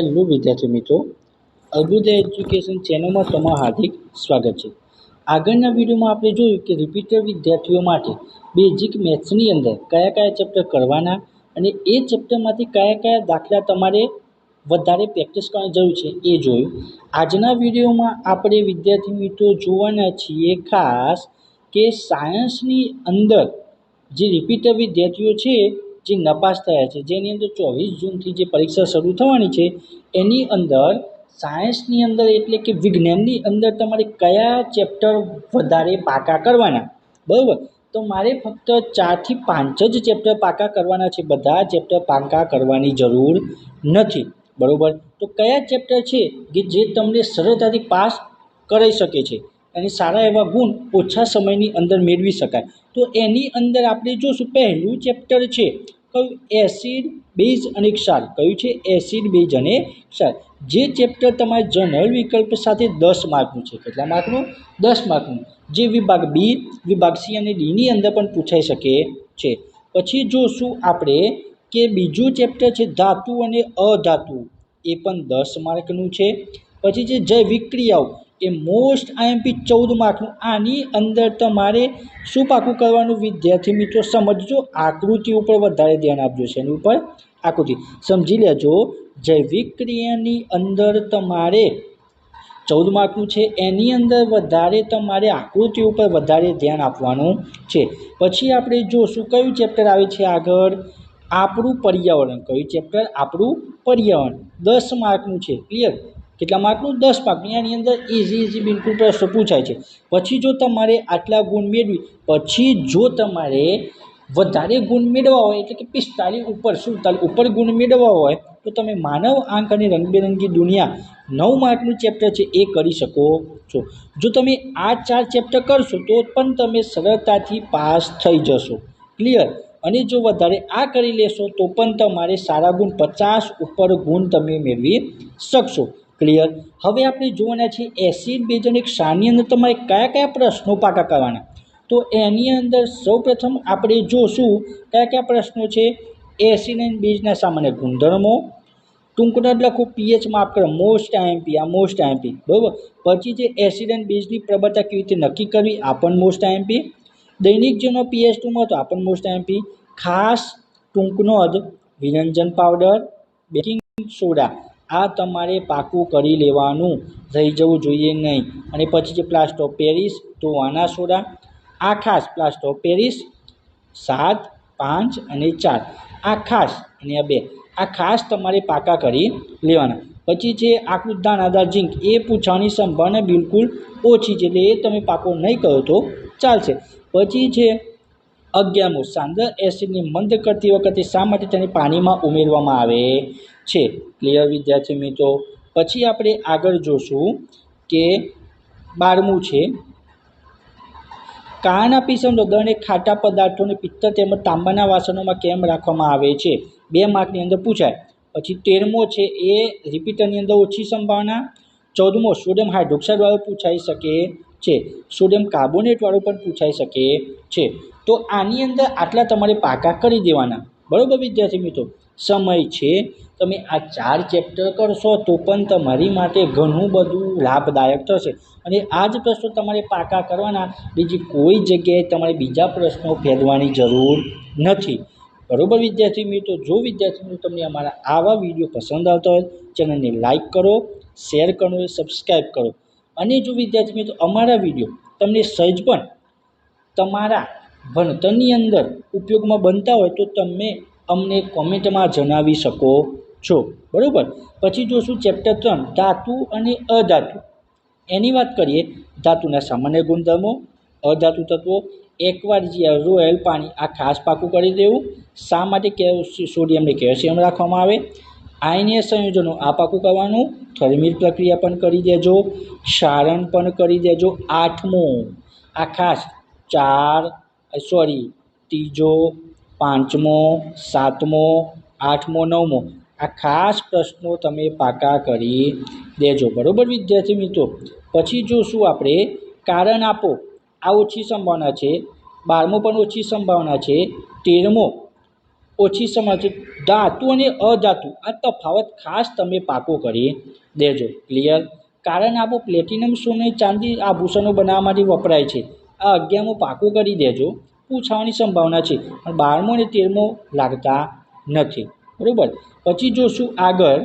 Hello વિદ્યાર્થી મિત્રો અર્બુદય education ચેનલમાં તમારું હાર્દિક સ્વાગત છે. આગળના વિડીયોમાં આપણે જોયું કે રિપીટર વિદ્યાર્થીઓ માટે બેઝિક મેથ્સની અંદર કયા કયા ચેપ્ટર કરવાના અને એ ચેપ્ટરમાંથી કયા કયા દાખલા તમારે વધારે પ્રેક્ટિસ કરવાની જરૂર છે એ જોયું. આજના વિડીયોમાં આપણે વિદ્યાર્થી મિત્રો જોવાના છીએ ખાસ કે સાયન્સની અંદર જે રિપીટર વિદ્યાર્થીઓ છે જે નપાસ થયા છે, જેની અંદર ચોવીસ જૂનથી જે પરીક્ષા શરૂ થવાની છે, એની અંદર સાયન્સની અંદર એટલે કે વિજ્ઞાનની અંદર તમારે કયા ચેપ્ટર વધારે પાકા કરવાના? બરાબર? તો મારે ફક્ત ચારથી પાંચ જ ચેપ્ટર પાકા કરવાના છે, બધા ચેપ્ટર પાકા કરવાની જરૂર નથી. બરાબર? તો કયા ચેપ્ટર છે કે જે તમને સરળતાથી પાસ કરાવી શકે છે? અને સારા એવા ગુણ ઓછા સમયની અંદર મેળવી શકાય. તો એની અંદર આપણે જોશું, પહેલું ચેપ્ટર છે, કયું એસિડ બેઝ અને ક્ષાર. કયું છે? એસિડ બેઝ અને ક્ષાર. જે ચેપ્ટર તમારે જનરલ વિકલ્પ સાથે દસ માર્કનું છે. કેટલા માર્કનું? દસ માર્કનું. જે વિભાગ બી, વિભાગ સી અને ડીની અંદર પણ પૂછાઈ શકે છે. પછી જોશું આપણે કે બીજું ચેપ્ટર છે, ધાતુ અને અધાતુ. એ પણ દસ માર્કનું છે. પછી જે જૈવિક ક્રિયાઓ એ મોસ્ટ આઈએમપી ચૌદ માર્કનું આની અંદર તમારે શું પાકું કરવાનું? વિદ્યાર્થી મિત્રો, સમજજો, આકૃતિ ઉપર વધારે ધ્યાન આપજો છે એની ઉપર. આકૃતિ. સમજી લેજો, જૈવિક ક્રિયાની અંદર તમારે ચૌદ માર્કનું છે, એની અંદર વધારે તમારે આકૃતિ ઉપર વધારે ધ્યાન આપવાનું છે. પછી આપણે જોશું કયું ચેપ્ટર આવે છે આગળ? આપણું પર્યાવરણ. કયું ચેપ્ટર? આપણું પર્યાવરણ. દસ માર્કનું છે. ક્લિયર કેટલા માર્કનું દસ માર્કનું એની અંદર ઇઝી ઇઝી બિલકુલ પ્રશ્ન પૂછાય છે. પછી જો તમારે આટલા ગુણ મેળવી, પછી જો તમારે વધારે ગુણ મેળવવા હોય, એટલે કે પિસ્તાલીસ ઉપર, સુડતાલીસ ઉપર ગુણ મેળવવા હોય, તો તમે માનવ આંક અને રંગબેરંગી દુનિયા નવ માર્કનું ચેપ્ટર છે એ કરી શકો છો. જો તમે આ ચાર ચેપ્ટર કરશો, તો પણ તમે સરળતાથી પાસ થઈ જશો. ક્લિયર અને જો વધારે આ કરી લેશો, તો પણ તમારે સારા ગુણ પચાસ ઉપર ગુણ તમે મેળવી શકશો. ક્લિયર હવે આપણે જોવાના છે એસિડ બેઝ અને ક્ષારની અંદર તમારે કયા કયા પ્રશ્નો પાકા કરવાના? તો એની અંદર સૌપ્રથમ આપણે જોશું કયા કયા પ્રશ્નો છે એસિડ એન્ડ બેઝના સામાન્ય ગુણધર્મો. ટૂંકનો લખો પીએચ માફ કરો મોસ્ટ આઈએમપી આ મોસ્ટ આઈએમપી બરાબર? પછી જે એસિડ એન્ડ બેઝની પ્રબળતા કેવી રીતે નક્કી કરવી, આ પણ મોસ્ટ આઈએમપી દૈનિક જેનો પીએચ ટુમાં હતો આ પણ મોસ્ટ આઈએમપી ખાસ ટૂંકનો જ વિરંજન પાવડર બેકિંગ સોડા આ તમારે પાકું કરી લેવાનું. રહી જવું જોઈએ નહીં. અને પછી છે પ્લાસ્ટ ઓફ પેરિસ તો આના સોડા. આ ખાસ પ્લાસ્ટ ઓફ પેરિસ સાત, પાંચ અને ચાર. આ ખાસ, અને આ બે. આ ખાસ તમારે પાકા કરી લેવાના. પછી છે આકૃત આધાર ઝીંક, એ પૂછવાની સંભાવના બિલકુલ ઓછી છે. એટલે એ તમે પાકો નહીં કરો તો ચાલશે. પછી છે અગિયારમું, સાંદ્ર એસિડને મંદ કરતી વખતે શા માટે તેને પાણીમાં ઉમેરવામાં આવે? છે. ક્લિયર વિદ્યાર્થી મિત્રો? પછી આપણે આગળ જોશું કે બારમું છે. કાળના પીસમ હૃદય અને ખાટા પદાર્થોને પિત્તળ તેમજ તાંબાના વાસણોમાં કેમ રાખવામાં આવે છે? બે માર્કની અંદર પૂછાય. પછી તેરમો છે એ રિપીટરની અંદર ઓછી સંભાવના. ચૌદમો, સોડિયમ હાઇડ્રોક્સાઇડવાળું પૂછાઈ શકે છે. સોડિયમ કાર્બોનેટવાળું પણ પૂછાઈ શકે છે. તો આની અંદર આટલા તમારે પાકા કરી દેવાના. બરાબર વિદ્યાર્થી મિત્રો? સમય છે. તમે આ ચાર ચેપ્ટર કરશો તો પણ તમારી માટે ઘણું બધું લાભદાયક થશે. અને આ જ પ્રશ્નો તમારે પાકા કરવાના. બીજી કોઈ જગ્યાએ તમારે બીજા પ્રશ્નો ફેરવાની જરૂર નથી. બરાબર વિદ્યાર્થી મિત્રો? જો વિદ્યાર્થી મિત્રો તમને અમારા આવા વીડિયો પસંદ આવતા હોય, ચેનલને લાઇક કરો, શેર કરો સબસ્ક્રાઈબ કરો. અને જો વિદ્યાર્થી મિત્રો અમારા વીડિયો તમને સહેજ પણ તમારા ભણતરની અંદર ઉપયોગમાં બનતા હોય તો તમે અમને કોમેન્ટમાં જણાવી શકો છો. બરાબર? પછી જોશું ચેપ્ટર ત્રણ, ધાતુ અને અધાતુ. એની વાત કરીએ, ધાતુના સામાન્ય ગુણધર્મો, અધાતુ તત્વો, એકવાર જે રોયલ પાણી આ ખાસ પાકું કરી દેવું, શા માટે સોડિયમને કેલ્શિયમ રાખવામાં આવે? આયનીય સંયોજનો આ પાકું કરવાનું, થર્મિલ પ્રક્રિયા પણ કરી દેજો સારણ પણ કરી દેજો. આઠમો, આ ખાસ ચાર, સોરી, ત્રીજો પાંચમો, સાતમો, આઠમો, નવમો. આ ખાસ પ્રશ્નો તમે પાકા કરી દેજો. બરાબર વિદ્યાર્થી મિત્રો? પછી જોશું આપણે કારણ આપો. આ ઓછી સંભાવના છે. બારમો પણ ઓછી સંભાવના છે. તેરમો ઓછી સંભાવના છે. ધાતુ અને અધાતુ. આ તફાવત ખાસ તમે પાકો કરી દેજો. ક્લિયર કારણ આપો. પ્લેટિનમ સોને ચાંદી આભૂષણો બનાવવા માટે વપરાય છે. આ અગિયારમો પાકો કરી દેજો. પૂછાવાની સંભાવના છે પણ બારમો અને તેરમો લાગતા નથી. બરાબર? પછી જોશું આગળ.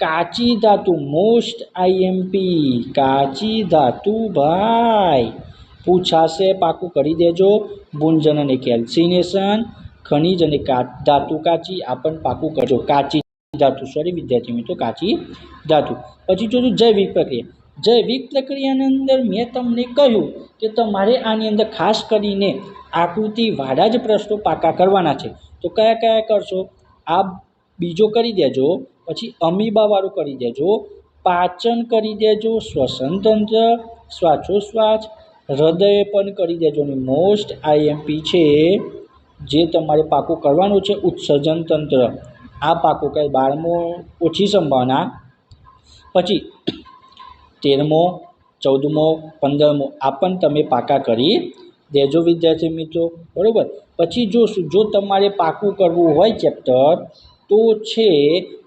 કાચી ધાતુ મોસ્ટ આઈએમપી કાચી ધાતુ ભાઈ. પૂછાશે, પાકું કરી દેજો. ગુંજન અને કેલ્સિનેશન. ખનિજ અને ધાતુ કાચી આ પણ પાકું કરજો. કાચી ધાતુ સોરી વિદ્યાર્થી મિત્રો, કાચી ધાતુ. પછી જોજો જૈવિક પ્રક્રિયા. જૈવિક પ્રક્રિયાની અંદર મેં તમને કહ્યું કે તમારે આની અંદર ખાસ કરીને આકૃતિવાળા જ પ્રશ્નો પાકા કરવાના છે. તો કયા કયા કરશો? આ બીજો કરી દેજો, પછી અમીબાવાળું કરી દેજો, પાચન કરી દેજો, શ્વસન તંત્ર, શ્વાસોશ્વાસ, હૃદય પણ કરી દેજો. અને મોસ્ટ આઈએમપી છે, જે તમારે પાકું કરવાનું છે ઉત્સર્જન તંત્ર. આ પાકું કંઈ બારમો ઓછી સંભાવના. પછી તેરમો, ચૌદમો, પંદરમો આ પણ તમે પાકા કરી દેજો વિદ્યાર્થી મિત્રો, બરાબર? પછી જોશું જો તમારે પાકું કરવું હોય ચેપ્ટર, તો છે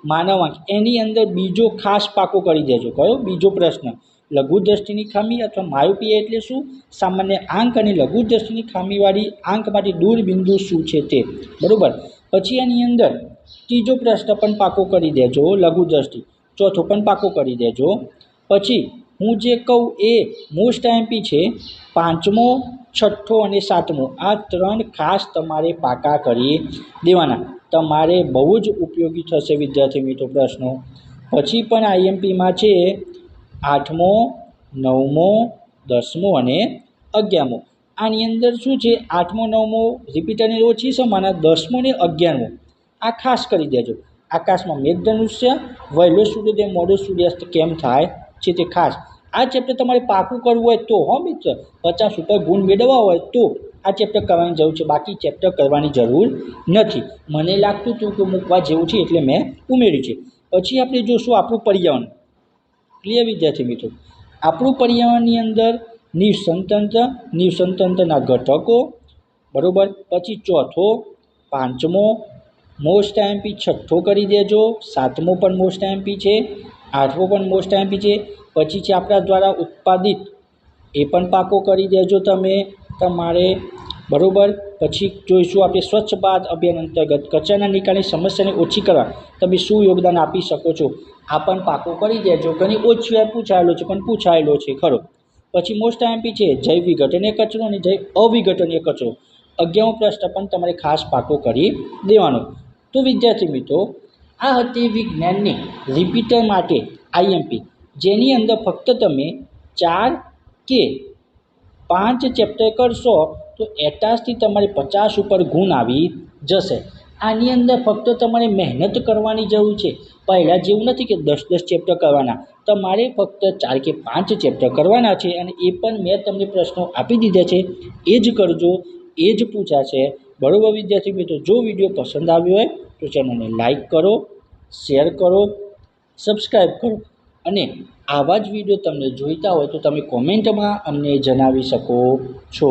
માનવાંક એની અંદર બીજો ખાસ પાકો કરી દેજો. કયો? બીજો પ્રશ્ન. લઘુ દ્રષ્ટિની ખામી અથવા માયોપિયા એટલે શું? સામાન્ય આંક અને લઘુ દ્રષ્ટિની ખામીવાળી આંક માટે દૂર બિંદુ શું છે તે. બરાબર? પછી એની અંદર ત્રીજો પ્રશ્ન પણ પાકો કરી દેજો લઘુ દ્રષ્ટિ ચોથો પણ પાકો કરી દેજો. પછી હું જે કહું એ મોસ્ટ એમ્પી છે પાંચમો, છઠ્ઠો અને સાતમો. આ ત્રણ ખાસ તમારે પાકા કરી દેવાના. તમારે બહુ જ ઉપયોગી થશે વિદ્યાર્થી મિત્રો પ્રશ્નો. પછી પણ આઈએમપીમાં છે આઠમો, નવમો, દસમો અને અગિયારમો. આની અંદર શું છે? આઠમો, નવમો રિપીટરની ઓછી સમાન દસમો ને અગિયારમો. આ ખાસ કરી દેજો. આકાશમાં મેઘધનુષ્ય, વહેલો સૂર્યોદય, મોડો સૂર્યાસ્ત કેમ થાય? છે તે ખાસ. આ ચેપ્ટર તમારે પાકું કરવું હોય તો, હો મિત્ર, પચાસ ઉપર ગુણ મેળવવા હોય તો આ ચેપ્ટર કરવાની જરૂર છે. બાકી ચેપ્ટર કરવાની જરૂર નથી. મને લાગતું હતું કે મૂકવા જેવું છે એટલે મેં ઉમેર્યું છે. પછી આપણે જોશું આપણું પર્યાવરણ. ક્લિયર વિદ્યાર્થી મિત્રો? આપણું પર્યાવરણની અંદર નિસંતંત્ર, નિસંતંત્રના ઘટકો, બરાબર? પછી ચોથો, પાંચમો મોસ્ટ આઈએમપી છઠ્ઠો કરી દેજો. સાતમો પણ મોસ્ટ આઈએમપી છે. આઠમો પણ મોસ્ટ આઈએમપી છે. પછી છે આપણા દ્વારા ઉત્પાદિત એ પણ પાકો કરી દેજો તમે. તમારે બરાબર. પછી જોઈશું આપણે સ્વચ્છ ભારત અભિયાન અંતર્ગત કચરાના નિકાલની સમસ્યાને ઓછી કરવા તમે શું યોગદાન આપી શકો છો? આ પણ પાકો કરી દેજો. ઘણી ઓછી વાર પૂછાયેલો છે, પણ પૂછાયેલો છે. ખરો. પછી મોસ્ટ આઈએમપી છે, જૈવ વિઘટનીય કચરો અને જૈવ અવિઘટનીય કચરો. અગિયારમો પ્રશ્ન પણ તમારે ખાસ પાકો કરી દેવાનો. તો વિદ્યાર્થી મિત્રો આ હતી વિજ્ઞાનની રિપીટર માટે આઈએમપી જેની અંદર ફક્ત તમે ચાર કે પાંચ ચેપ્ટર કરશો તો એટાસથી તમારે પચાસ ઉપર ગુણ આવી જશે. આની અંદર ફક્ત તમારે મહેનત કરવાની જરૂર છે. પહેલાં જેવું નથી કે દસ દસ ચેપ્ટર કરવાના. તમારે ફક્ત ચાર કે પાંચ ચેપ્ટર કરવાના છે અને એ પણ મેં તમને પ્રશ્નો આપી દીધા છે. એ જ કરજો, એ જ પૂછાશે. બરાબર વિદ્યાર્થી મિત્રો, જો વીડિયો પસંદ આવ્યો હોય તો ચેનલને લાઈક કરો, શેર કરો સબસ્ક્રાઈબ કરો અને આવા જ વીડિયો તમને જોઈતા હોય તો તમે કોમેન્ટમાં અમને જણાવી શકો છો.